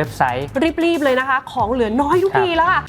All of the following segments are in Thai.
็บไซต์ รีบๆเลยนะคะ ของเหลือน้อยทุกครับทีแล้วค่ะ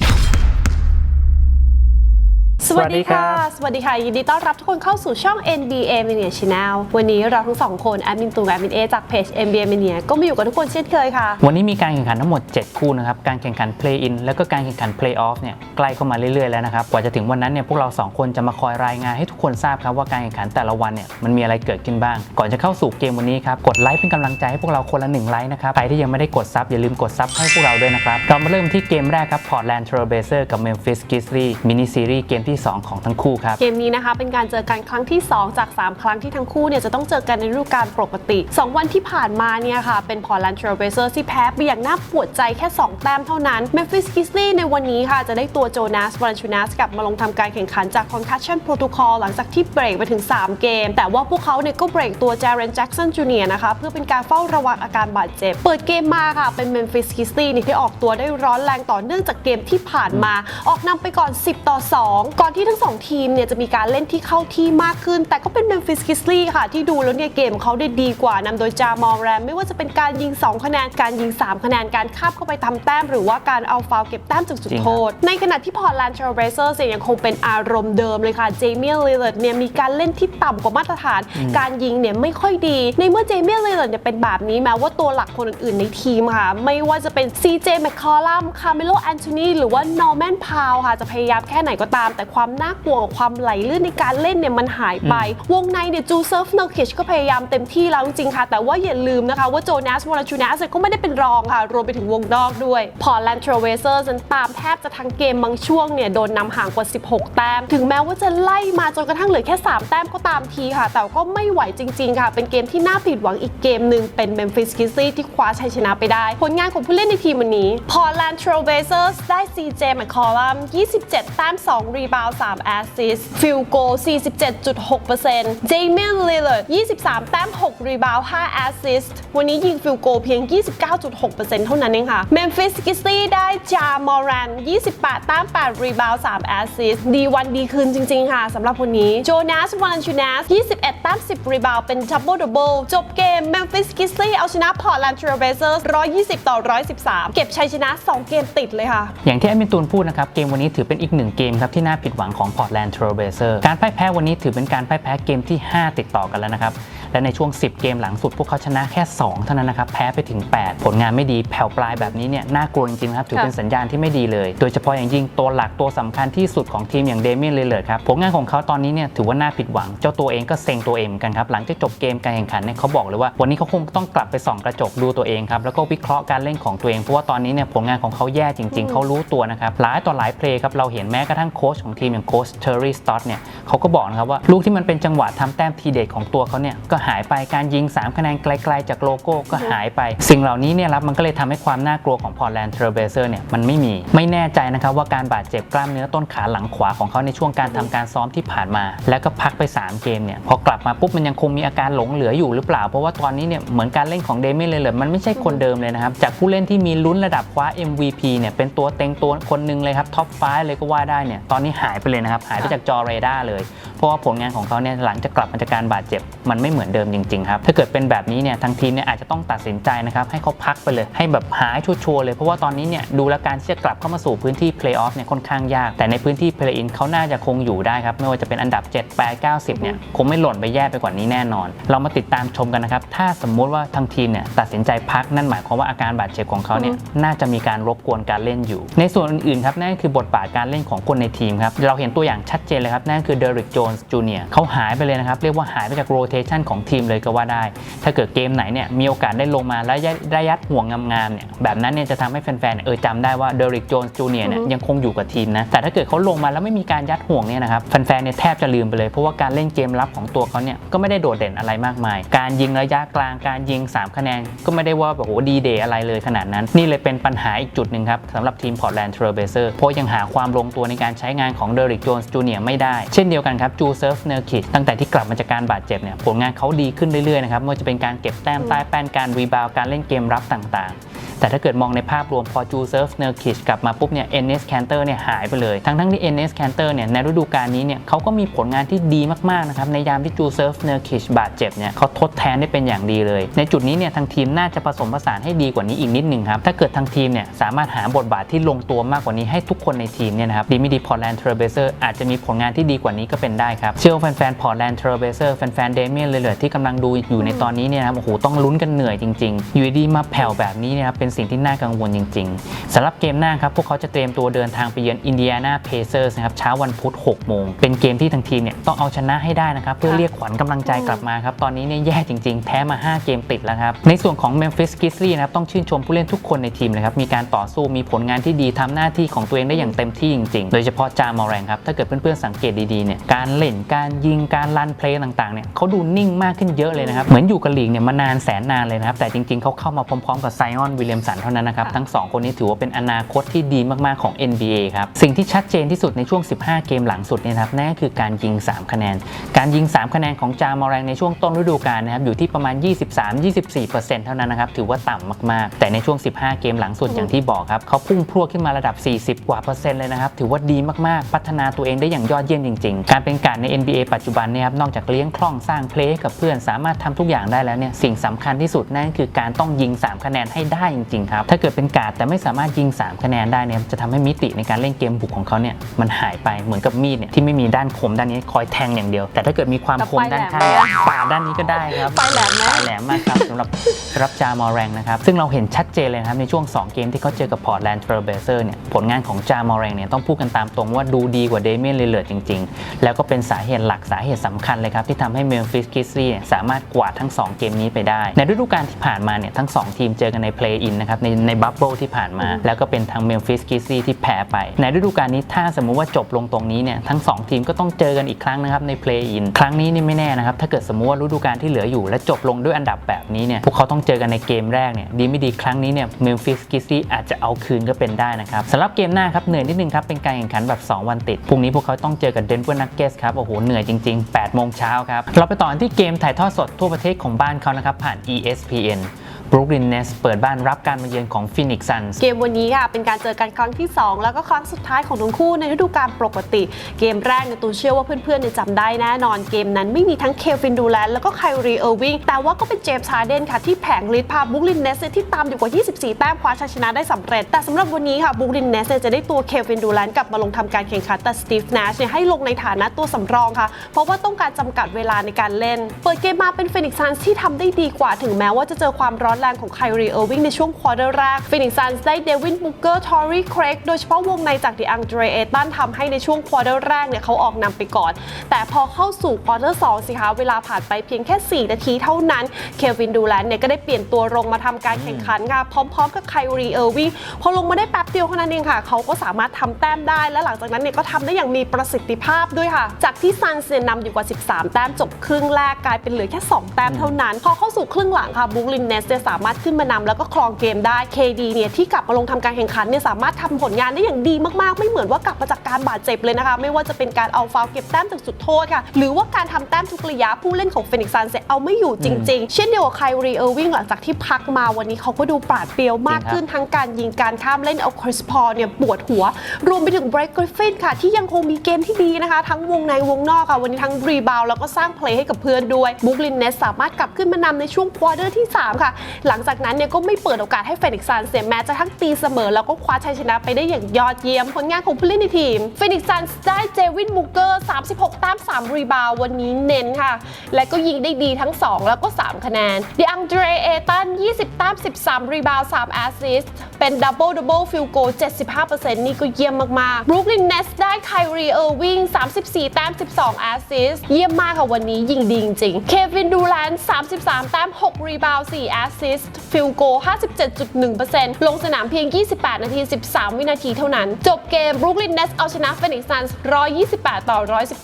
สวัสดีค่ะ สวัสดีค่ะ ยินดีต้อนรับทุกคนเข้าสู่ช่อง NBA Mania Channel วันนี้เราทั้งสองคนแอดมินตูนและแอดมินเอจากเพจ NBA Mania ก็มาอยู่กับทุกคนเช่นเคยค่ะ วันนี้มีการแข่งขันทั้งหมด 7 คู่นะครับ การแข่งขัน Play In แล้วก็การแข่งขัน Play Off เนี่ยใกล้เข้ามาเรื่อยๆแล้วนะครับ กว่าจะถึงวันนั้นเนี่ยพวกเรา 2 คนจะมาคอยรายงานให้ทุกคนทราบครับว่าการแข่งขันแต่ละวันเนี่ยมันมีอะไรเกิดขึ้นบ้าง ก่อนจะเข้าสู่เกมวันนี้ครับกดไลค์เป็นกำลังใจให้พวกเราคนละ1ไลค์นะครับใครที่ยังไม่ได้กดซับอย่าลืมกดซับให้พวกเราด้วยนะครับเรามาเริ่มที่เกมแรกครับ Portland Trail Blazers กับ Memphis Grizzlies มินิซีรีส์เกมที่สองของทั้งคู่ครับ เกมนี้นะคะเป็นการเจอกันครั้งที่ 2 จาก 3 ครั้งที่ทั้งคู่เนี่ยจะต้องเจอกันในฤดูกาลปกติ 2 วันที่ผ่านมาเนี่ยค่ะ เป็นพอร์แลนด์เทรเบเซอร์ที่แพ้ไปอย่างน่าปวดใจแค่ 2 แต้มเท่านั้น Memphis Grizzlies ในวันนี้ค่ะ จะได้ตัวโจนาสว a นชูนัสกลับมาลงทำการแข่งขันจาก Concussion Protocol หลังจากที่เบรกไปถึง 3 เกม แต่ว่าพวกเขาเนี่ยก็เบรกตัว Jaren Jackson Jr. นะคะเพื่อเป็นการเฝ้าระวังอาการบาดเจ็บ เปิดเกมมาค่ะเป็น Memphis Grizzlies นี่ที่ออกตัวได้ร้อนแรงต่อเนื่องจากเกมที่ผ่านมา ออกนำไปก่อน 10 ต่อ 2ก่อนที่ทั้งสองทีมเนี่ยจะมีการเล่นที่เข้าที่มากขึ้น แต่ก็เป็น Memphis Grizzlies ค่ะ ที่ดูแล้วเนี่ยเกมเขาได้ดีกว่านำโดยจามอลแรม ไม่ว่าจะเป็นการยิง 2 คะแนนการยิง 3 คะแนนการคาบเข้าไปทำแต้ม หรือว่าการเอาฟาวเก็บแต้มจากจุดโทษ ในขณะที่ Portland Trail Blazers เนี่ยยังคงเป็นอารมณ์เดิมเลยค่ะเจมี่ลิลเล r ร์ดเนี่ยมีการเล่นที่ต่ำกว่ามาตรฐาน การยิงเนี่ยไม่ค่อยดี ในเมื่อเจมี่ลิลเล r ร์ดเนี่ยเป็นแบบนี้แม้ว่าตัวหลักคนอื่นๆในทีมค่ะ ไม่ว่าจะเป็น CJ McCollum Carmelo Anthony หรือว่า Norman Powell ค่ะจะพยายามแค่ไหนก็ตามแต่ความน่ากลัวกับความไหลลื่นในการเล่นเนี่ยมันหายไป วงในเนี่ยจูเซิร์ฟเนอร์คิชก็พยายามเต็มที่แล้วจริงๆค่ะ แต่ว่าอย่าลืมนะคะว่าโจนาสวอลชูนัสก็ไม่ได้เป็นรองค่ะ รวมไปถึงวงนอกด้วย พอแลนด์ทรเวเซอร์นั้นตามแทบจะทั้งเกมบางช่วงเนี่ยโดนนำห่างกว่า 16 แต้ม ถึงแม้ว่าจะไล่มาจนกระทั่งเหลือแค่ 3 แต้มก็ตามทีค่ะ แต่ก็ไม่ไหวจริง ๆ ค่ะ เป็นเกมที่น่าผิดหวังอีกเกมหนึ่งเป็น Memphis Grizzlies ที่คว้าชัยชนะไปได้ ผลงานของผู้เล่นในทีมวันนี้ Portland Trail Blazers ได้ CJ McCollum 27 แต้ม 2 รีบาาว3แอสซิสต์ field goal 47.6% Damian Lillard 23 แต้ม 6 รีบาว5แอสซิสต์วันนี้ยิง field goal เพียง 29.6%เท่านั้นเองค่ะ Memphis Grizzlies ได้ Ja Moran 28 แต้ม 8 รีบาว3แอสซิสต์ดีวันดีคืนจริง ๆ ค่ะสำหรับคนนี้ Jonas Valanciunas 21 แต้ม 10 รีบาวเป็น double double จบเกม Memphis Grizzlies เอาชนะ Portland Trail Blazers 120 ต่อ 113 เก็บชัยชนะ 2 เกมติดเลยค่ะ อย่างที่แอมินตูนพูดนะครับ เกมวันนี้ถือเป็นอีกหนึ่งเกมครับที่น่าผิดหวังของ Portland Trailblazer การพ่ายแพ้วันนี้ถือเป็นการพ่ายแพ้เกมที่ 5 ติดต่อกันแล้วนะครับ และในช่วง 10 เกมหลังสุดพวกเขาชนะแค่ 2 เท่านั้นนะครับ แพ้ไปถึง 8 ผลงานไม่ดีแผ่วปลายแบบนี้เนี่ยน่ากลัวจริงๆนะครับถือเป็นสัญญาณที่ไม่ดีเลย โดยเฉพาะอย่างยิ่งตัวหลักตัวสำคัญที่สุดของทีมอย่างเดเมียนเลเลอร์ครับผลงานของเขาตอนนี้เนี่ยถือว่าน่าผิดหวัง เจ้าตัวเองก็เซ็งตัวเองเหมือนกันครับหลังจากจบเกมการแข่งขันเนี่ยเขาบอกเลยว่า วันนี้เขาคงต้องกลับไปส่องกระจกดูตัวเองครับแล้วก็วิเคราะห์การเล่นของตัวเองเพราะว่าตอนนี้เนี่ยผลงานของเขาแย่จริง ๆเขารู้ตัวนะครับหลายต่อหลายเพลย์ครับเราเห็นแม้กระทั่งโค้ชของทีมอย่างโค้ชเทอร์รี่สตอตเนี่ยเขาก็บอกนะครับว่าลูกที่มันเป็นจังหวะทำแต้มทีเด็ดของตัวเขาเนี่ยก็หายไปการยิง 3 คะแนนไกลๆจากโลโก้ก็หายไป สิ่งเหล่านี้เนี่ยครับมันก็เลยทำให้ความน่ากลัวของ Portland Trail Blazers เนี่ยมันไม่มีไม่แน่ใจนะครับว่าการบาดเจ็บกล้ามเนื้อต้นขาหลังขวาของเขาในช่วงการทำการซ้อมที่ผ่านมา แล้วก็พักไป 3 เกมเนี่ยพอกลับมาปุ๊บมันยังคงมีอาการหลงเหลืออยู่หรือเปล่า เพราะว่าตอนนี้เนี่ยเหมือนการเล่นของเดมิเลเลอร์มันไม่ใช่คนเดิมเลยนะครับจากผู้เล่นที่มีลุ้นระดับคว้า MVP เนี่ยเป็นตัวเต็งตัวคนหนึ่งเลยครับท็อป5เลยก็ว่าได้เนี่ยตอนนี้หายไปเลยนะครับหายไปจากจอเรดาร์เลย เพราะว่าผลงานของเขาเนี่ยหลังจากกลับมาจากการบาดเจ็บมันไม่เหมือนเดิมจริงๆครับถ้าเกิดเป็นแบบนี้เนี่ยทางทีมเนี่ยอาจจะต้องตัดสินใจนะครับให้เขาพักไปเลยให้แบบหายชัวร์ๆเลยเพราะว่าตอนนี้เนี่ยดูแลวการที่จะกลับเข้ามาสู่พื้นที่เพลย์ออฟเนี่ยค่อนข้างยาก แต่ในพื้นที่เพลย์อินเขาน่าจะคงอยู่ได้ครับไม่ว่าจะเป็นอันดับ 7 8 9 10เนี่ยคงไม่หล่นไปแย่ไปกว่านี้แน่นอน เรามาติดตามชมกันนะครับถ้าสมมุติว่าทางทีมเนี่ยตัดสินใจพักนั่นหมายความว่าอาการบาดเจ็บของเขาเนี่ยน่าจะมีการรบกวนการเล่นอยู่ ในส่วนอื่นๆครับนั่นคือบทบาทการเล่นของคนในทีมครับเราเห็นตัวอย่างชัดเจนเลยครับนั่นคือเดริกโจนส์จูเนียร์เขาหายไปเลยนะครับเรียกว่าหายไปจากโรเทชันของทีมเลยก็ว่าได้ ถ้าเกิดเกมไหนเนี่ยมีโอกาสได้ลงมาแล้วได้ยัดห่วงงามๆเนี่ยแบบนั้นเนี่ยจะทำให้แฟนๆเนี่ยเออจำได้ว่าเดริกโจนส์จูเนียร์เนี่ยอือฮึยังคงอยู่กับทีมนะแต่ถ้าเกิดเขาลงมาแล้วไม่มีการยัดห่วงเนี่ยนะครับแฟนๆเนี่ยแทบจะลืมไปเลย เพราะว่าการเล่นเกมรับของตัวเขาเนี่ยก็ไม่ได้โดดเด่นอะไรมากมาย การยิงระยะกลางการยิง 3 คะแนนก็ไม่ได้ว่าแบบโหดีเดย์อะไรเลยขนาดนั้น นี่เลยเป็นปัญหาอีกจุดหนึ่งครับสำหรับทีมพอร์ตแลนด์เทรเบเซอร์เพราะยังหาความลงตัวในการใช้งานของเดริกโจนส์จูเนียร์ไม่ได้ เช่นเดียวกันครับจูเซิร์ฟเนอร์คิดตั้งแต่ที่กลับมาจากการบาดเจ็บเนี่ยผลงานเขาดีขึ้นเรื่อยๆนะครับไม่ว่าจะเป็นการเก็บแต้มใต้แป้นการรีบาวการเล่นเกมรับต่างๆ แต่ถ้าเกิดมองในภาพรวมพอจูเซิร์ฟเนอร์คิชกลับมาปุ๊บเนี่ยเอเนสแคนเตอร์เนี่ยหายไปเลย ทั้งทั้งที่เอเนสแคนเตอร์เนี่ยในฤดูกาลนี้เนี่ยเขาก็มีผลงานที่ดีมากๆนะครับในยามที่จูเซิร์ฟเนอร์คิชบาดเจ็บเนี่ยเขาทดแทนได้เป็นอย่างดีเลย ในจุดนี้เนี่ยทางทีมน่าจะผสมผสานให้ดีกว่านี้อีกนิดหนึ่งครับถ้าเกิดทางทีมเนี่ยสามารถหาบทบาทที่ลงตัวมากกว่านี้ให้ทุกคนในทีมเนี่ยนะครับดีไม่ดีพอร์แลนด์เทรเบเซอร์อาจจะมีผลงานที่ดีกว่านี้ก็เป็นได้ครับเชื่อว่าแฟนๆพอร์แลนด์เทรเบเซอร์แฟนๆเดเมียนเลยเหลือที่กำลังดูอยู่ในตอนนี้เนี่ยนะครับโอ้โหต้องลุ้นกันเหนื่อยจริงๆอยู่ดีมาแผ่วแบบนี้นะครับเป็นสิ่งที่น่ากังวลจริง ๆสำหรับเกมหน้าครับพวกเขาจะเตรียมตัวเดินทางไปเยือนอินเดียนาเพเซอร์สนะครับเช้าวันพุธ6โมงเป็นเกมที่ทางทีมเนี่ยต้องเอาชนะให้ได้นะครับเพื่อเรียกขวัญกำลังใจกลับมาครับตอนนี้เนี่ยแย่จริงๆ แพ้มา 5 เกมติดแล้วครับในส่วนของ Memphis Grizzlies นะครับต้องชื่นชมผู้เล่นทุกคนในทีมเลยครับมีการต่อสู้มีผลงานที่ดีทำหน้าที่ของตัวเองได้อย่างเต็มที่จริงๆ โดยเฉพาะจามอแรงครับถ้าเกิดเพื่อนๆสังเกตดีๆเนี่ยการเล่นการยิงการรันเพลย์ต่างๆเนี่ยเขาดูนิ่งมากขึ้นเยอะเลยนะครับเหมือนอยู่กับลีกเนี่ยมานานแสนนานเลยนะครับแต่จริงๆเขาเข้ามาพร้อมๆกับไซออนวิลมสันเท่านั้นนะครับ ทั้งสองคนนี้ถือว่าเป็นอนาคตที่ดีมาก ๆ ของ NBA ครับ สิ่งที่ชัดเจนที่สุดในช่วง 15 เกมหลังสุดเนี่ยครับนั่นก็คือการยิง 3 คะแนน การยิง 3 คะแนนของจามอแรงในช่วงต้นฤดูกาลนะครับอยู่ที่ประมาณ 23-24%เท่านั้นนะครับถือว่าต่ำมาก ๆ แต่ในช่วง 15 เกมหลังสุดอย่างที่บอกครับเขาพุ่งพรวดขึ้นมาระดับ 40 กว่าเปอร์เซ็นต์เลยนะครับถือว่าดีมาก ๆ พัฒนาตัวเองได้อย่างยอดเยี่ยมจริง ๆ การเป็นการใน NBA ปัจจุบันเนี่ยครับนอกจากเลี้ยงคล่องสร้างเพลย์กับเพื่อนสามารถทำทุกอย่างได้แล้วเนี่ยสิ่งสำคัญที่สุดนั่นคือการต้องยิง 3 คะแนนให้ได้จริงๆครับถ้าเกิดเป็นการ์ดแต่ไม่สามารถยิง 3 คะแนนได้เนี่ยจะทำให้มิติในการเล่นเกมบุกของเขาเนี่ยมันหายไปเหมือนกับมีดเนี่ยที่ไม่มีด้านคมด้านนี้คอยแทงอย่างเดียว แต่ถ้าเกิดมีความคมด้านข้างแต่ปลายแหลมนะปาดด้านนี้ก็ได้ครับปลายแหลมนะปลายแหลมมากครับสำหรับรับจามอแรงนะครับซึ่งเราเห็นชัดเจนเลยนะครับในช่วง 2 เกมที่เขาเจอกับพอร์ตแลนด์เทรเบเซอร์เนี่ยผลงานของจามอแรงเนี่ยต้องพูดกันตามตรงว่าดูดีกว่าเดเมียนเลเลอร์จริง ๆ แล้วก็เป็นสาเหตุหลักสาเหตุสำคัญเลยครับที่ทำให้เมลฟิสกิสลี่ยสามารถกวาดทั้ง 2 เกมนี้ไปได้ ในฤดูกาลที่ผ่านมาเนี่ยทั้ง 2 ทีมเจอกันในเพลย์อินนะครับในในบับเบิลที่ผ่านมา แล้วก็เป็นทางเมลฟิสกิสลี่ที่แพ้ไป ในฤดูกาลนี้ถ้าสมมุติว่าจบลงตรงนี้เนี่ยทั้ง 2 ทีมก็ต้องเจอกันอีกครั้งนะครับในเพลย์อินครั้งนี้นี่ไม่แน่นะครับถ้าเกิดสมมุติว่าฤดูกาลที่เหลืออยู่ และจบลงด้วยอันดับแบบนี้เนี่ยพวกเขาต้องเจอกันในเกมแรกเนี่ยดีไม่ดีครั้งนี้เนี่ยเมลฟิสกิสลี่อาจจะเอาคืนก็เป็นได้นะครับสำหรับเกมหน้าครับเหนื่อยนิดนึงครับเป็นการแข่งขันแบบ 2 วันติดพรุ่งนี้พวกเขาต้องเจอกับเดนเวอร์นักเกสครับโอ้โหเหนื่อยจริง ๆ8โมงเช้าครับเราไปต่อกันที่เกมถ่ายทอดสดทั่วประเทศของบ้านเขานะครับผ่าน ESPN Brooklyn Nets เปิดบ้านรับการมาเยือนของ Phoenix Suns เกมวันนี้ค่ะเป็นการเจอกันครั้งที่ 2 แล้วก็ครั้งสุดท้ายของทั้งคู่ในฤดูกาลปกติ เกมแรกเนี่ยตูนเชื่อว่าเพื่อนๆเนี่ยจำได้แน่นอนเกมนั้นไม่มีทั้งเควินดูแลนแล้วก็ไคลรีเออร์วิงแต่ว่าก็เป็นเจมส์ฮาร์เดนค่ะที่แผงฤทธิ์พาบุกลินเนสที่ตามอยู่กว่า 24 แต้มคว้าชัยชนะได้สำเร็จ แต่สำหรับวันนี้ค่ะบุกลินเนสจะได้ตัวเควินดูแลนกลับมาลงทำการแข่งขันแต่สตีฟนาชเนี่ยให้ลงในฐานะตัวสำรองค่ะ เพราะว่าต้องการจำกัดเวลาในการเล่น เปิดเกมมาเป็นฟินิกซันที่ทำได้ดีกว่าถึงแม้ว่าจะเจอความร้อนแรงของไคลรีเออร์วิงในช่วงควอเตอร์แรกฟินิกซันได้เดวินบุกเกอร์ทอรีเครกโดยเฉพาะวงในจากดิอังเดรเอตันทำให้ในช่วงควอเตอร์แรกเนี่ยเขาออกนำไปก่อน แต่พอเข้าสู่ควอเตอร์สองสิคะเวลาผ่านไปเพียงแค่ 4 นาทีเท่านั้นเควินดูแลนเนี่ยก็ได้เปลี่ยนตัวลงมาทำการแข่งขันค่ะพร้อมๆ กับไคลรีเออร์วิงพอลงมาได้แป๊บเดียวเท่านั้นเองค่ะเขาก็สามารถทำแต้มได้ และหลังจากนั้นเนี่ยก็ทำได้อย่างมีประสิทธิภาพด้วยค่ะ จากที่ซันเซียนนำอยู่กว่า 13 แต้มจบครึ่งแรกกลายเป็นเหลือแค่ 2 แต้มเท่านั้น พอเข้าสู่ครึ่งหลังค่ะบุกลินเนสสามารถขึ้นมานำแล้วก็ครองเกมได้ KD เนี่ยที่กลับมาลงทำการแข่งขันเนี่ยสามารถทำผลงานได้อย่างดีมากๆ ไม่เหมือนว่ากลับมาจากการบาดเจ็บเลยนะคะ ไม่ว่าจะเป็นการเอาฟาวล์เก็บแต้มถึงจุดโทษค่ะ หรือว่าการทำแต้มทุกระยะผู้เล่นของฟินิกซ์ซันเซเอาไม่อยู่จริง ๆ เช่นเดียวกับไคลรีเออร์วิงหลังจากที่พักมาวันนี้เขาก็ดูปราดเปรียวมากขึ้นทั้งการยิงการข้ามเล่นเอาคริสพอลเนี่ยปวดหัว รวมไปถึงเบรกกริฟฟินค่ะ ที่ยังคงมีเกมที่ดีนะคะ ทั้งวงในวงนอกค่ะ วันนี้ทั้งรีบาวแล้วก็สร้างเพลย์ให้กับเพื่อนด้วยบุกลินเนสสามารถกลับขึ้นมานำในช่วงควอเตอร์ที่ 3 ค่ะหลังจากนั้นเนี่ยก็ไม่เปิดโอกาสให้เฟนิกซ์ซันเสียแม้จะทั้งตีเสมอ แล้วก็คว้าชัยชนะไปได้อย่างยอดเยี่ยม ผลงานของผู้เล่นในทีมเฟนิกซ์ซันได้เจวินมูเกอร์ 36 แต้ม 3 รีบาววันนี้เน้นค่ะ และก็ยิงได้ดีทั้ง 2 แล้วก็ 3 คะแนนเดอังเดรเอตัน 20 แต้ม 13 รีบาว 3 แอสซิสต์เปเป็น double double field goal 75%นี่ก็เยี่ยมมากๆ Brooklyn Nets ได้ Kyrie Irving 34 แต้ม 12 assist เยี่ยมมากค่ะวันนี้ยิงดีจริงๆ Kevin Durant 33 แต้ม6 rebound 4 assist field goal 57.1%ลงสนามเพียง 28 นาที 13 วินาทีเท่านั้น จบเกม Brooklyn Nets เอาชนะ Phoenix Suns 128 ต่อ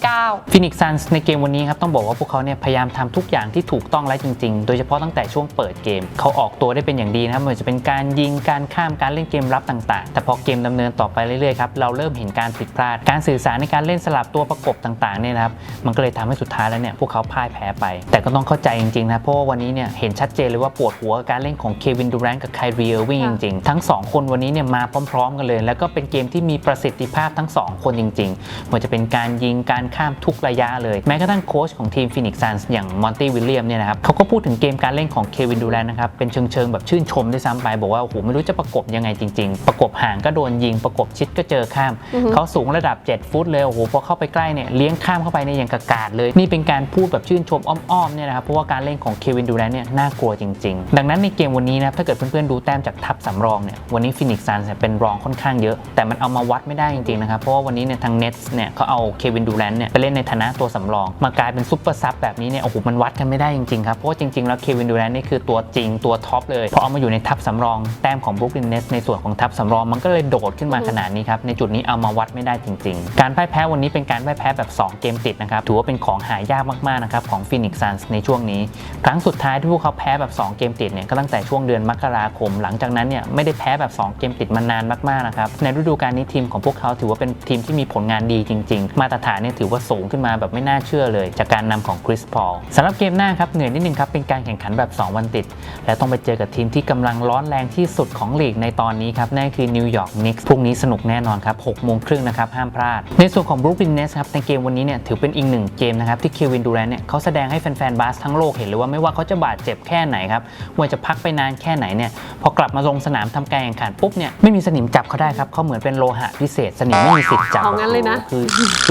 119ฟินิกซันส์ในเกมวันนี้ครับ ต้องบอกว่าพวกเขาเนี่ยพยายามทำทุกอย่างที่ถูกต้องและจริง ๆ โดยเฉพาะตั้งแต่ช่วงเปิดเกม เขาออกตัวได้เป็นอย่างดีนะครับไม่ว่าจะเป็นการยิงการข้ามการเล่นเกมรับต่าง ๆ แต่พอเกมดำเนินต่อไปเรื่อยๆครับเราเริ่มเห็นการผิดพลาด การสื่อสารในการเล่นสลับตัวประกบต่างๆเนี่ยนะครับมันก็เลยทำให้สุดท้ายแล้วเนี่ยพวกเขาพ่ายแพ้ไป แต่ก็ต้องเข้าใจจริงๆนะเพราะว่าวันนี้เนี่ยเห็นชัดเจนเลยว่าปวดหัวกับการเล่นของเควินดูแรนต์กับไคลรีเออร์วิงจริง ๆ ทั้งสองคนวันนี้เนี่ยมาพร้อม ๆ กันเลย แล้วก็เป็นเกมที่มีประสิทธิภาพทั้งสองคนจริงๆไม่ว่าจะเป็นการยิงการข้ามทุกระยะเลย แม้กระทั่งโค้ชของทีมฟินิกซ์ซันส์อย่างมอนตี้วิลเลียมเนี่ยนะครับเขาก็พูดถึงเกมการเล่นของเควินดูแรนต์นะครับเป็นเชิงๆแบบชื่นชมด้วยซ้ำไปบอกว่าโอ้โหไม่รู้จะประกบยังไงจริง ๆ ประกบห่างก็โดนยิงประกบชิดก็เจอข้ามเขาสูงระดับ 7 ฟุตเลยโอ้โหพอเข้าไปใกล้เนี่ยเลี้ยงข้ามเข้าไปเนี่ยอย่างกระกาดเลยนี่เป็นการพูดแบบชื่นชมอ้อมๆเนี่ยนะครับเพราะว่าการเล่นของเควินดูแรนต์เนี่ยน่ากลัวจริง ๆดังนั้นในเกมวันนี้นะถ้าเกิดเพื่อนๆดูแต้มจากทัพสำรองเนี่ยวันนี้ฟินิกซ์ซันส์เป็นรองค่อนข้างเยอะ แต่มันเอามาวัดไม่ได้จริงๆนะครับเพราะว่าวันนี้เนี่ยทางเน็ตส์เนี่ยเขาเอาเควินดูแรนต์เนี่ยไปเล่นในฐานะตัวสำรอง มากลายเป็นซุปเปอร์ซับแบบนี้เนี่ยโอ้โหมันวัดกันไม่ได้จริงๆครับเพราะว่าจริงๆแล้วเควินดูแรนต์นี่คือตัวจริงตัวท็อปเลยพอเอามาอยู่ในทัพสำรองแต้มของบรุกลินเนสในส่วนของทัพสำรองมันก็เลยโดดขึ้นมาขนาดนี้ครับในจุดนี้เอามาวัดไม่ได้จริง ๆ การพ่ายแพ้วันนี้เป็นการพ่ายแพ้แบบ 2 เกมติดนะครับถือว่าเป็นของหายากมากๆนะครับของฟินิกซ์ซันในช่วงนี้ ครั้งสุดท้ายที่พวกเขาแพ้แบบ 2 เกมติดเนี่ยก็ตั้งแต่ช่วงเดือนมกราคม หลังจากนั้นเนี่ยไม่ได้แพ้แบบ 2 เกมติดมานานมากๆนะครับในฤดูกาลนี้ทีมของพวกเขาถือว่าเป็นทีมที่มีผลงานดีจริง ๆ มาตรฐานเนี่ยถือว่าสูงขึ้นมาแบบไม่น่าเชื่อเลย จากการนำของคริสพอลสำหรับเกมหน้าครับเหนื่อยนิดนึงครับเป็นการแข่งขันแบบ 2 วันติด และต้องไปเจอกับทีมที่กำลังร้อนแรงที่สุดของลีกในตอนนี้ครับนั่นคือนิวยอร์กนิกส์พรุ่งนี้สนุกแน่นอนครับ6โมงครึ่งนะครับห้ามพลาด ในส่วนของบรูคลินเนสครับในเกมวันนี้เนี่ยถือเป็นอีกหนึ่งเกมนะครับที่เควินดูแรนเนี่ยเขาแสดงให้แฟนๆบาสทั้งโลกเห็นเลยว่าไม่ว่าเขาจะบาดเจ็บแค่ไหนครับว่าจะพักไปนานแค่ไหนเนี่ยพอกลับมาลงสนามทำการแข่งขันปุ๊บเนี่ยไม่มีสนิมจับเขาได้ครับเขาเหมือนเป็นโลหะพิเศษ สนิมไม่มีสิทธิ์จับเอางั้นเลยนะคือ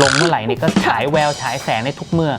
ลงเมื่อไหร่เนี่ยก็ฉายแววฉายแสงในทุกเมื่อ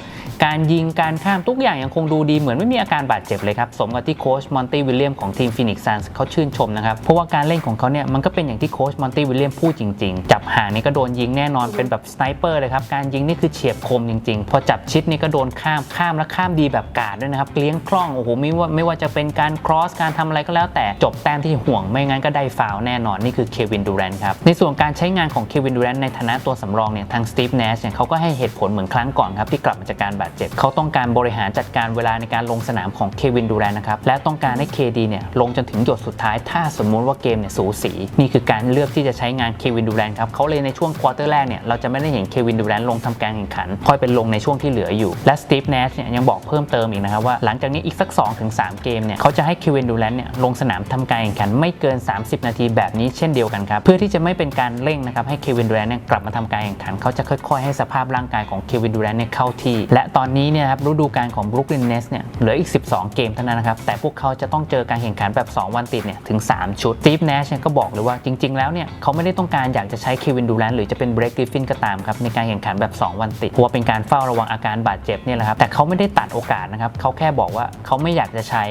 การยิงการข้ามทุกอย่างยังคงดูดีเหมือนไม่มีอาการบาดเจ็บเลยครับ สมกับที่โค้ชมอนตี้วิลเลียมของทีมฟินิกซ์ซันส์เขาชื่นชมนะครับ เพราะว่าการเล่นของเขาเนี่ยมันก็เป็นอย่างที่โค้ชมอนตี้วิลเลียมพูดจริงๆ จับห่างนี่ก็โดนยิงแน่นอนเป็นแบบสไนเปอร์เลยครับ การยิงนี่คือเฉียบคมจริงๆ พอจับชิดนี่ก็โดนข้ามข้ามและข้ามดีแบบกาดด้วยนะครับเลี้ยงคล่องโอ้โหไม่ว่าไม่ว่าจะเป็นการครอสการทำอะไรก็แล้ว แต่จบแต้มที่ห่วงไม่งั้นก็ได้ฟาวแน่นอนนี่คือเควินดูแรนครับในส่วนการใช้งานของเควินดูแรนในฐานะตัวสำรองเนี่ยทางสตีฟเนสเนี่ยเขาก็ให้เหตุผลเหมือนครั้งก่อนครับที่กลับมาจากการบาดเจ็บ เขาต้องการบริหารจัดการเวลาในการลงสนามของเควินดูแรนนะครับ และต้องการให้ KD เนี่ยลงจนถึงหยดสุดท้าย ถ้าสมมุติว่าเกมเนี่ยสูสี นี่คือการเลือกที่จะใช้งานเควินดูแรนครับเขาเลยในช่วงควอเตอร์แรกเนี่ยเราจะไม่ได้เห็นเควินดูแรนลงทำการแข่งขัน ค่อยเป็นลงในช่วงที่เหลืออยู่ และสตีฟเนสเนี่ยยังบอกเพิ่มเติมอีกนะครับว่าหลังจากนี้อีกสัก 2-3 เกมเนี่ยเขาจะให้เควินดูแรนเนี่ยลงสนามทำการแข่งขันไม่เกิน 30 นาทีแบบนี้เช่นเดียวกันครับเพื่อที่จะไม่เป็นการเร่งนะครับให้เควินดูแรนเนี่ยกลับมาทำการแข่งขันเขาจะค่อย ๆ ให้สภาพร่างกายของเควินดูแรนเนี่ยเข้าที่และตอนนี้เนี่ยครับฤดูกาลของบรุกลินเนสเนี่ยเหลืออีก 12 เกมเท่านั้นนะครับ แต่พวกเขาจะต้องเจอการแข่งขันแบบ 2 วันติดเนี่ยถึง 3 ชุดสตีฟเนชเนี่ยก็บอกเลยว่าจริง ๆ แล้วเนี่ยเขาไม่ได้ต้องการอยากจะใช้เควินดูแรนต์หรือจะเป็นเบรกกริฟฟินก็ตามครับในการแข่งขันแบบ 2 วันติดเพราะเป็นการเฝ้าระวังอาการบาดเจ็บเนี่ยแหละครับแต่เขาไม่ได้ตัดโอกาสนะครับเขาแค่บอกว่าเขาไม่อยากจะใช้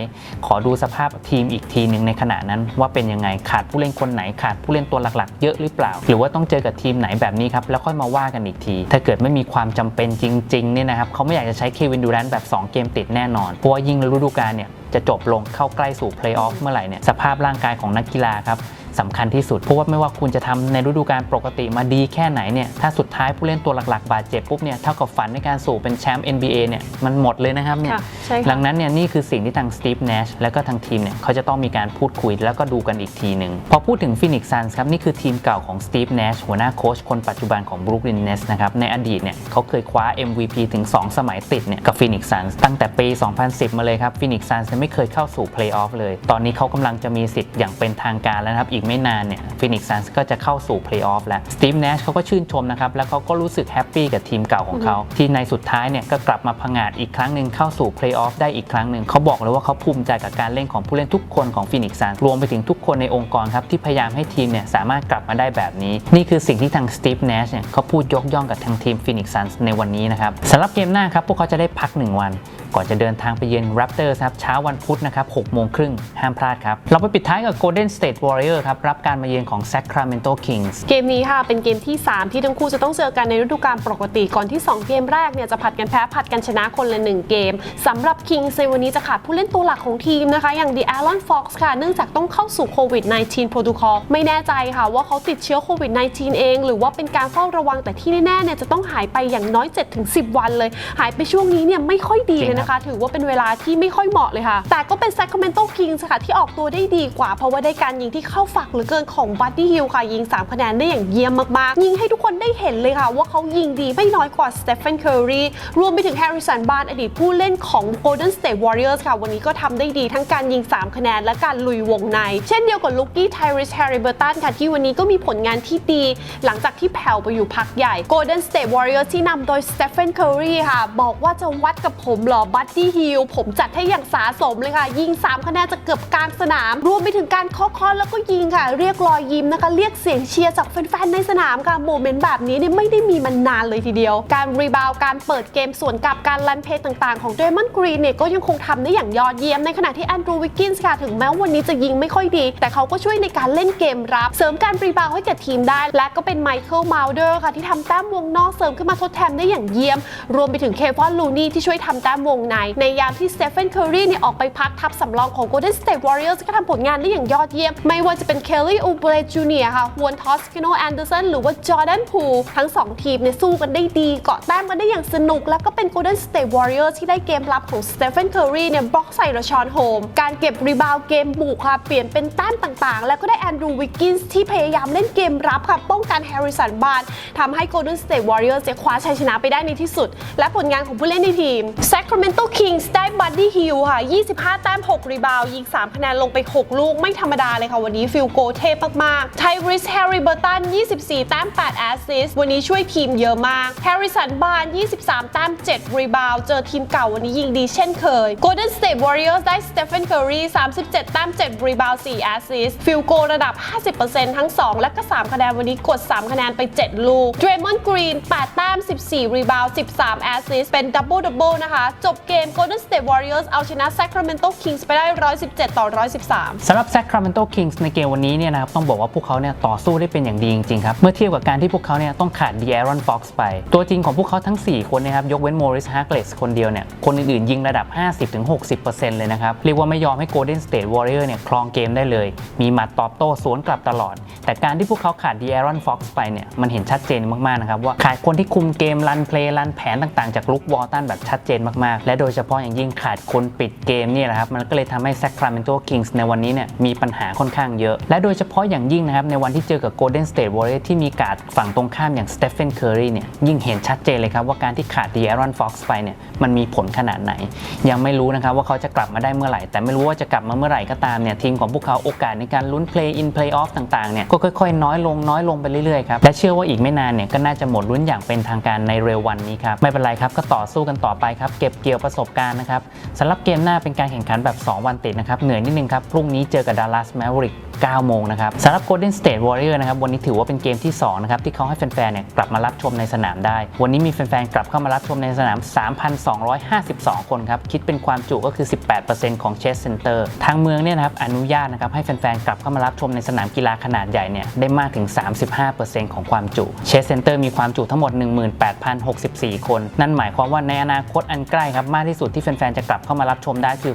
ขอดูสภาพทีมอีกทีหนึ่งในขณะนั้นว่าเป็นยังไงขาดผู้เล่นคนไหนขาดผู้เล่นตัวหลักๆ เยอะหรือเปล่า หรือว่าต้องเจอกับทีมไหนแบบนี้ครับแล้วค่อยมาว่ากันอีกที ถ้าเกิดไม่มีความจำเป็นจริงๆเนี่ยนะครับเขาไม่อยากจะใช้เควินดูแรนต์แบบ 2 เกมติดแน่นอน เพราะว่ายิ่งฤดูกาลเนี่ยจะจบลงเข้าใกล้สู่เพลย์ออฟเมื่อไหร่เนี่ยสภาพร่างกายของนักกีฬาครับ สำคัญที่สุด เพราะว่าไม่ว่าคุณจะทำในฤดูกาลปกติมาดีแค่ไหนเนี่ยถ้าสุดท้ายผู้เล่นตัวหลักๆ บาดเจ็บปุ๊บเนี่ยเท่ากับฝันในการสู่เป็นแชมป์ NBA เนี่ยมันหมดเลยนะครับเนี่ยค่ะใช่ค่ะดังนั้นเนี่ยนี่คือสิ่งที่ทางสตีฟเนชและก็ทางทีมเนี่ยเขาจะต้องมีการพูดคุยแล้วก็ดูกันอีกทีหนึ่งพอพูดถึงฟินิกซ์ซันส์ครับนี่คือทีมเก่าของสตีฟเนชหัวหน้าโค้ชคนปัจจุบันของบรูคลินเนสนะครับในอดีตเนี่ยเขาเคยคว้า MVP ถึง 2 สมัยติดเนี่ยกับฟินิกซ์ซันส์ตั้งแต่ปี 2010 มาเลยครับฟินิกซ์ซันส์ไม่เคยเข้าสู่เพลย์ออฟเลย ตอนนี้เขากำลังจะมีสิทธิ์อย่างเป็นทางการแล้วนะครับอีกไม่นานเนี่ยฟินิกซ์ซันส์ก็จะเข้าสู่เพลย์ออฟแล้วสตีฟเนชเขาก็ชื่นชมนะครับ แล้วเขาก็รู้สึกแฮปปี้กับทีมเก่าของเขา ที่ในสุดท้ายเนี่ยก็กลับมาพังอาจอีกครั้งหนึ่งเข้าสู่เพลย์ออฟได้อีกครั้งหนึ่งเขาบอกเลยว่าเขาภูมิใจกับการเล่นของผู้เล่นทุกคนของฟินิกซ์ซันส์รวมไปถึงทุกคนในองค์กรครับที่พยายามให้ทีมเนี่ยสามารถกลับมาได้แบบนี้ นี่คือสิ่งที่ทางสตีฟเนชเนี่ยเขาพูดยกย่องกับทางทีมฟินิกซ์ซันส์ในวันนี้นะครับสำหรับเกมหน้าครับพวกเขาจะได้พัก 1 วันก่อนจะเดินทางไปเยือน Raptors ครับเช้าวันพุธนะครับ6โมงครึ่งห้ามพลาดครับ เราไปปิดท้ายกับ Golden State Warrior ครับรับการมาเยือนของ Sacramento Kings เกมนี้ค่ะเป็นเกมที่ 3 ที่ทั้งคู่จะต้องเจอกันในฤดูกาลปกติก่อนที่ 2 เกมแรกเนี่ยจะผัดกันแพ้ผัดกันชนะคนละ 1 เกมสำหรับ Kings ในวันนี้จะขาดผู้เล่นตัวหลักของทีมนะคะ อย่าง The Aaron Fox ค่ะเนื่องจากต้องเข้าสู่โควิด -19 protocol ไม่แน่ใจค่ะว่าเขาติดเชื้อโควิด -19 เอง หรือว่าเป็นการเฝ้าระวังแต่ที่แน่ๆเนี่ยจะต้องหายไปอย่างน้อย 7-10 วันเลย หายไปช่วงนี้เนี่ยไม่ค่อยดีเลยนะคะ ถือว่าเป็นเวลาที่ไม่ค่อยเหมาะเลยค่ะ แต่ก็เป็น Sacramento Kings ค่ะที่ออกตัวได้ดีกว่า เพราะว่าได้การยิงที่เข้าฝักเหลือเกินของ Buddy Hield ค่ะ ยิง 3 คะแนนได้อย่างเยี่ยมมากๆ ยิงให้ทุกคนได้เห็นเลยค่ะ ว่าเขายิงดีไม่น้อยกว่า Stephen Curry รวมไปถึง Harrison Barnes อดีตผู้เล่นของ Golden State Warriors ค่ะ วันนี้ก็ทำได้ดีทั้งการยิง 3 คะแนนและการลุยวงใน เช่นเดียวกับลูกี้ Tyrese Halliburton ค่ะที่วันนี้ก็มีผลงานที่ดี หลังจากที่แผ่วไปอยู่พักใหญ่ Golden State Warriors ที่นำโดย Stephen Curry ค่ะ บอกว่าจะวัดกับผมหรอ Buddy Hield ผมจัดให้อย่างสาสมเลยค่ะ ยิง 3 คะแนนจะเกือบกลางสนาม รวมไปถึงการเคาะคาะแล้วก็ยิงค่ะ เรียกรอยยิ้มนะคะ เรียกเสียงเชียร์จากแฟนๆในสนามค่ะโมเมนต์แบบนี้เนี่ยไม่ได้มีมานานเลยทีเดียว การรีบาวการเปิดเกมส่วนกับการลันเพลย์ต่างๆของเดมอนกรีนเนี่ยก็ยังคงทำได้อย่างยอดเยี่ยมในขณะที่แอนดรูวิกกินส์ค่ะถึงแม้วันนี้จะยิงไม่ค่อยดี แต่เขาก็ช่วยในการเล่นเกมรับ เสริมการรีบาวให้กับทีมได้ และก็เป็นไมเคิลมาลเดอร์ค่ะที่ทำแต้มวงนอกเสริมขึ้นมาทดแทนได้อย่างเยี่ยม รวมไปถึงเคฟอนลูนี่ที่ช่วยทำแต้มวงใน ในยามที่สเตฟ h นเคอรีเนี่ยออกไปพักทับสำรองของ Golden State Warriors ก็ทำผลงานได้อย่างยอดเยี่ยม ไม่ว่าจะเป็นเคลลี่อูเบรจูเนียค่ะฮวนทอสคิโนแอนเดอร์สันหรือว่าจอร์แดนพูทั้ง 2 ทีมเนี่ยสู้กันได้ดีเกาะแต้มกันได้อย่างสนุก แล้วก็เป็น Golden State Warriors ที่ได้เกมรับของ Stephen Curry เนี่ยบล็อกใส่ราชอนโฮมการเก็บรีบาวเกมบุกค่ะเปลี่ยนเป็นแต้มต่างๆ แล้วก็ได้แอนดรูวิกกินส์ที่พยายามเล่นเกมรับค่ะป้องกันแฮร์ริสันบาร์นทำให้ Golden State Warriors เนี่ยคว้าชัยชนะไปได้ในที่สุด และผลงานของผู้เล่นในทีม Sacramento Sacramento Kings ได้ Buddy Hield ค่ะ 25 แต้ม 6 รีบาวยิง 3 คะแนนลงไป 6 ลูกไม่ธรรมดาเลยค่ะ วันนี้ฟิลโกเทพมากๆ Tyrese Halliburton 24 แต้ม 8 แอสซิสต์วันนี้ช่วยทีมเยอะมาก Harrison Barnes 23 แต้ม 7 รีบาวเจอทีมเก่าวันนี้ยิงดีเช่นเคย Golden State Warriors ได้ Stephen Curry 37 แต้ม 7 รีบาว 4 แอสซิสต์ฟิลโกระดับ 50%ทั้ง 2 และก็ 3 คะแนนวันนี้กด 3 คะแนนไป 7 ลูก Draymond Green 8แต้ม 14 รีบาว 13 แอสซิสต์เป็นดับเบิลดับเบิลนะคะ จบเกม Golden State Warriors เอาชนะ Sacramento Kings ไปได้ 117 ต่อ 113สำหรับ Sacramento Kings ในเกมวันนี้เนี่ยนะครับต้องบอกว่าพวกเขาเนี่ยต่อสู้ได้เป็นอย่างดีจริงๆครับ เมื่อเทียบกับการที่พวกเขาเนี่ยต้องขาด De'Aaron Fox ไป ตัวจริงของพวกเขาทั้ง 4 คนเนะครับยกเว้น Morris Harkless คนเดียวเนี่ยคนอื่นๆ ยิงระดับ 50-60%เลยนะครับ เรียกว่าไม่ยอมให้ Golden State Warriors เนี่ยครองเกมได้เลย มีหมัดตอบโต้สวนกลับตลอด แต่การที่พวกเขาขาด De'Aaron Fox ไปเนี่ยมันเห็นชัดเจนมากๆนะครับว่าขาดคนที่คุมเกมรันเพลย์รันแผนต่างๆจากลุกวอลตันแบบชัดเจนมากๆและโดยเฉพาะอย่างยิ่งขาดคนปิดเกมนี่แหละครับ มันก็เลยทำให้ Sacramento Kings ในวันนี้เนี่ยมีปัญหาค่อนข้างเยอะ และโดยเฉพาะอย่างยิ่งนะครับในวันที่เจอกับ Golden State Warriors ที่มีการฝั่งตรงข้ามอย่าง Stephen Curry เนี่ยยิ่งเห็นชัดเจนเลยครับว่าการที่ขาด De'Aaron Fox ไปเนี่ยมันมีผลขนาดไหน ยังไม่รู้นะครับว่าเขาจะกลับมาได้เมื่อไหร่ แต่ไม่รู้ว่าจะกลับมาเมื่อไหร่ก็ตามเนี่ยทีมของพวกเขาโอกาสในการลุ้น Play in Play off ต่างๆเนี่ยก็ค่อยๆ น้อยลงน้อยลงไปเรื่อยๆครับและเชื่อว่าอีกไม่นานเนี่ยก็น่าจะหมดลุ้นอย่างเป็นทางการในเร็ววันนี้ครับไม่เป็นไรครับก็ต่อสู้กันต่อไปครับเก็บเกี่ยวประสบการณ์นะครับสำหรับเกมหน้าเป็นการแข่งขันแบบ 2 วันติดนะครับ เหนื่อยนิดนึงครับ พรุ่งนี้เจอกับดัลลัสแมวริก 9 โมงนะครับสำหรับ Golden State Warrior นะครับวันนี้ถือว่าเป็นเกมที่2นะครับที่เขาให้แฟนๆเนี่ยกลับมารับชมในสนามได้ วันนี้มีแฟนๆกลับเข้ามารับชมในสนาม 3,252 คนครับคิดเป็นความจุก็คือ 18%ของ Chase Center ทางเมืองเนี่ยนะครับอนุญาตนะครับให้แฟนๆกลับเข้ามารับชมในสนามกีฬาขนาดใหญ่เนี่ยได้มากถึง 35%ของความจุ Chase Center มีความจุทั้งหมด 18,064 คน นั่นหมายความว่าในอนาคตอันใกล้ครับมากที่สุดที่แฟนๆจะกลับเข้ามารับชมได้คือ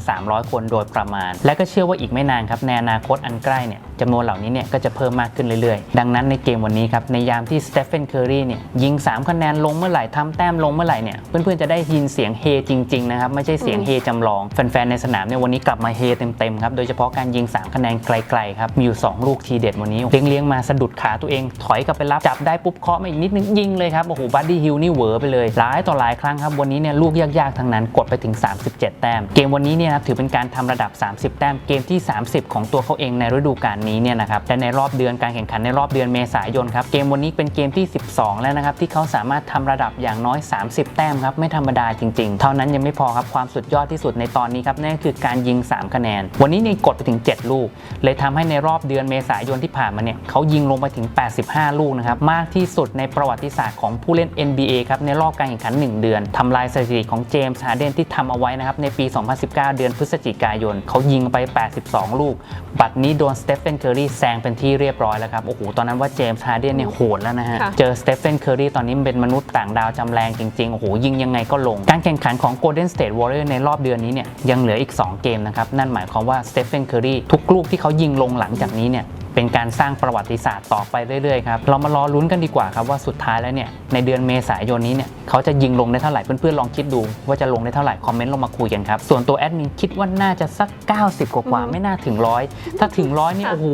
6,300 คนโดยประมาณ และก็เชื่อว่าอีกไม่นานครับในอนาคตอันใกล้เนี่ยจำนวนเหล่านี้เนี่ยก็จะเพิ่มมากขึ้นเรื่อยๆ ดังนั้นในเกมวันนี้ครับ ในยามที่สเตฟ h นเคอรีเนี่ยยิง 3 คะแนนลงเมื่อไหร่ทำแต้มลงเมื่อไหร่เนี่ยเพื่อนๆจะได้ยินเสียงเฮจริงๆนะครับไม่ใช่เสียงเฮจำลองแฟนๆในสนามเนี่ยวันนี้กลับมาเฮเต็มๆครับโดยเฉพาะการยิง 3 คะแนนไกลๆครับมีอยู่ 2 ลูกทีเด็ดวันนี้เลี้ยงๆมาสะดุดขาตัวเอง ถอยกลับไปรับจับได้ปุ๊บเคาะมาอีกนิดนึงยิงเลยครับโอ้โหบัดดี้ฮิลนี่เหวอไปเลยหลายต่อหลายครั้งครับวันนี้เนี่ยลูกยากๆทั้งนั้นกดไปถึง 37 แต้ม เกมวันนี้เนี่ยถือเป็นการทำระดับ 30 แต้มเกมที่ 30 ของตัวเขาเองในฤดูกาลนี้เนี่ยนะครับและในรอบเดือนการแข่งขันในรอบเดือนเมษายนครับเกมวันนี้เป็นเกมที่ 12 แล้วนะครับที่เขาสามารถทำระดับอย่างน้อย 30 แต้มครับไม่ธรรมดาจริง ๆ เท่านั้นยังไม่พอครับความสุดยอดที่สุดในตอนนี้ครับนั่นคือการยิง 3 คะแนน วันนี้เนี่ยกดไปถึง 7 ลูก เลยทำให้ในรอบเดือนเมษายนที่ผ่านมาเนี่ยเขายิงลงไปถึง 85 ลูกนะครับมากที่สุดในประวัติศาสตร์ของผู้เล่น NBA ครับในรอบการแข่งขัน 1 เดือนทำลายสถิติของเจมส์ฮาร์เดนที่ทำเอาไว้นะครับในปี 2019 เดือนพฤศจิกายนเขายิงไป 82 ลูก บัตรนี้โดนสเตฟ e นเคอรีแซงเป็นที่เรียบร้อยแล้วครับ โอ้โห ตอนนั้นว่าเจมส์ฮาร์เดนเนี่ยโหดแล้วนะฮะค่ะเจอสเตฟ e นเคอรีตอนนี้เป็นมนุษย์ต่างดาวจำแรงจริง ๆ โอ้โห ยิงยังไงก็ลง การแข่งขันของ Golden State Warriors ในรอบเดือนนี้เนี่ยยังเหลืออีก 2 เกมนะครับ นั่นหมายความว่าสเตฟ e นเคอรีทุกลูกที่เขายิงลงหลังจากนี้เนี่ย เป็นการสร้างประวัติศาสตร์ต่อไปเรื่อยๆครับเรามารอลุ้นกันดีกว่าครับว่าสุดท้ายแล้วเนี่ยในเดือนเมษายนนี้เนี่ยเขาจะยิงลงได้เท่าไหร่เพื่อนๆลองคิดดู ว่าจะลงได้เท่าไหร่คอมเมนต์ลงมาคุยกันครับส่วนตัวแอดมินคิดว่าน่าจะสัก 90 กว่าๆไม่น่าถึงร้อยถ้าถึงร้อยนี่ค่ะโอ้โห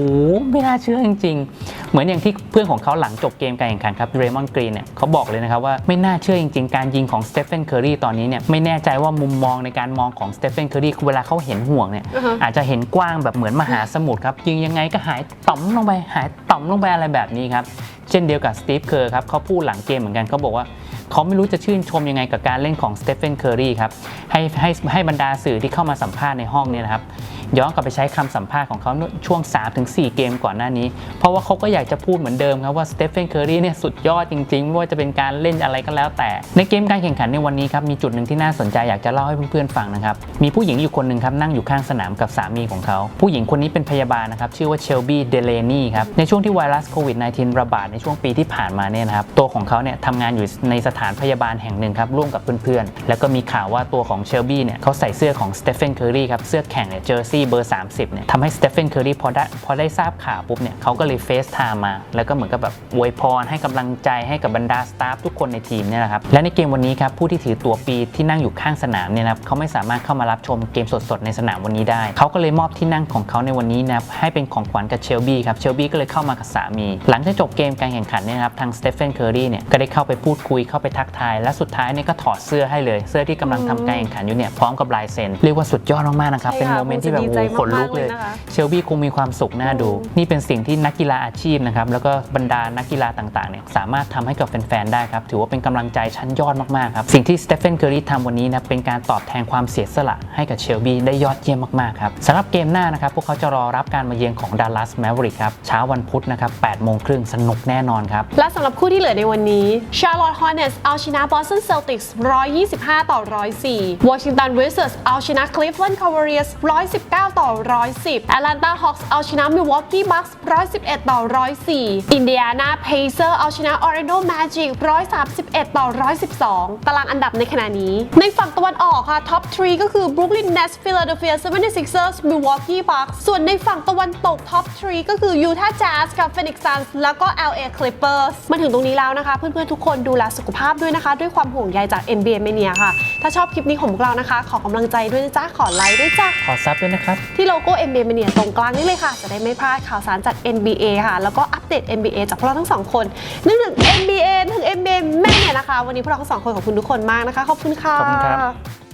ไม่น่าเชื่อจริง ๆ เหมือนอย่างที่เพื่อนของเขาหลังจบเกมการแข่งขันครับเรมอนกรีนเนี่ยเขาบอกเลยนะครับว่าไม่น่าเชื่อจริงๆ การยิงของสเตฟ e นเคอรีตอนนี้เนี่ยไม่แน่ใจว่ามุมมองในการมองของสเตฟ e นเคอรีเวลาเขาเห็นห่วงเนี่ยอือฮะอาจจะเห็นกว้างแบบเหมือนมหาสมุทรครับยิงยังไงก็หายต่อมลงไปหายต่อมลงไปอะไรแบบนี้ครับ เช่นเดียวกับสตีฟเคอร์ครับเขาพูดหลังเกมเหมือนกันเขาบอกว่าเขาไม่รู้จะชื่นชมยังไงกับการเล่นของสเตฟ e นเคอร์รีครับให้ให้ให้บรรดาสื่อที่เข้ามาสัมภาษณ์ในห้องเนี่ยนะครับย้อนกลับไปใช้คำสัมภาษณ์ของเขาช่วง 3-4 เกมก่อนหน้านี้ เพราะว่าเขาก็อยากจะพูดเหมือนเดิมครับว่าสเตฟ e นเคอร์รีเนี่ยสุดยอดจริงๆ ไม่ว่าจะเป็นการเล่นอะไรก็แล้วแต่ ในเกมการแข่งขันในวันนี้ครับมีจุดหนึ่งที่น่าสนใจอยากจะเล่าให้เพื่อนๆฟังนะครับ มีผู้หญิงอยู่คนหนึ่งครับนั่งอยู่ข้างสนามกับสามีของเขา ผู้หญิงคนนี้เป็นพยาบาลนะครับชื่อว่าเชลบี้เดเลนีครับในช่วงที่ไวรัสโควิด -19 ระบาดในช่วงปีที่ผ่านมาเนี่ยนะครับตัวของเขาเนี่ยทำงานอยู่ในสถานพยาบาลแห่งหนึ่งครับร่วมกับเพื่อนๆ แล้วก็มีข่าวว่าตัวของเชลบี้เนี่ยเขาใส่เสื้อของสเตฟ e นเคอรีครับเสื้อแข่งเนี่ยเจอร์ซี่เบอร์ 30เนี่ยทำให้สเตฟ e นเคอรีพอได้พอได้ทราบข่าวปุ๊บเนี่ยเขาก็เลยเฟซไทม์มา แล้วก็เหมือนกับแบบอวยพรให้กำลังใจให้กับบรรดาสตาฟทุกคนในทีมเนี่ยนะครับและในเกมวันนี้ครับผู้ที่ถือตัวปีที่นั่งอยู่ข้างสนามเนี่ยนะครับเขาไม่สามารถเข้ามารับชมเกมสดๆในสนามวันนี้ได้เขาก็เลยมอบที่นั่งของเขาในวันนี้นะครับให้เป็นของขวัญกับเชลบี้ครับเชลบี้ก็เลยเข้ามากับสามี หลังจากจบเกมการแข่งขันเนี่ยนะครับทางสเตฟ e นเคอรีเนี่ยก็ได้เข้าไปพูดคุยเข้าไปทักทาย และสุดท้ายเนี่ยก็ถอดเสื้อให้เลย เสื้อที่กำลังทำการแข่งขันอยู่เนี่ยพร้อมกับลายเซ็นเรียกว่าสุดยอดมากๆนะครับใช่เป็นค่ะโมเมนต์ที่แบบคงโอ้จะโหขนลุกเลยดีใจมากๆเลยนะคะเชลบี้คงมีความสุขน่าดู นี่เป็นสิ่งที่นักกีฬาอาชีพนะครับแล้วก็บรรดานักกีฬาต่างๆเนี่ยสามารถทำให้กับแฟนๆได้ครับถือว่าเป็นกำลังใจชั้นยอดมากๆครับสิ่งที่สเตฟ e นเคอรีทำวันนี้นะเป็นการตอบแทนความเสียสละให้กับเชลบี้ได้ยอดเยี่ยมมากๆครับสำหรับเกมหน้านะครับพวกเขาจะรอรับการมาเยือนของดัลลัสแมวริกครับเช้าวันพุธนะครับ8โมงครึ่งสนุกแน่นอนครับ และสำหรับคู่ที่เหลือในวันนี้ Charlotte Hornets เอาชนะ Boston Celtics 125 ต่อ 104 Washington Wizards เอาชนะ Cleveland Cavaliers 119 ต่อ 110 Atlanta Hawks เอาชนะ Milwaukee Bucks 111 ต่อ 104 Indiana Pacers เอาชนะ Orlando Magic 131 ต่อ 112 ตารางอันดับในขณะนี้ ในฝั่งตะวันออกค่ะ Top 3ก็คือ Brooklyn Nets Philadelphia 76ers Milwaukee Bucks ส่วนในฝั่งตะวันตก Top 3ก็คือ Utah Jazz กับ Phoenix Suns แล้วก็ LA Clippers มาถึงตรงนี้แล้วนะคะ เพื่อนๆทุกคนดูแลสุขภาพด้วยนะคะ ด้วยความห่วงใยจาก NBA Mania ค่ะ ถ้าชอบคลิปนี้ของพวกเรานะคะ ขอกำลังใจด้วยนะจ๊ะขอไลค์ด้วยจ้ะขอซับด้วยนะครับ ที่โลโก้ NBA Mania ตรงกลางนี่เลยค่ะ จะได้ไม่พลาดข่าวสารจาก NBA ค่ะ แล้วก็อัปเดต NBA จากพวกเราทั้งสองคนนึกถึง NBA ถึง NBA แม่เนี่ยนะคะ วันนี้พวกเราทั้งสองคนขอบคุณทุกคนมากนะคะขอบคุณค่ะขอบคุณครับ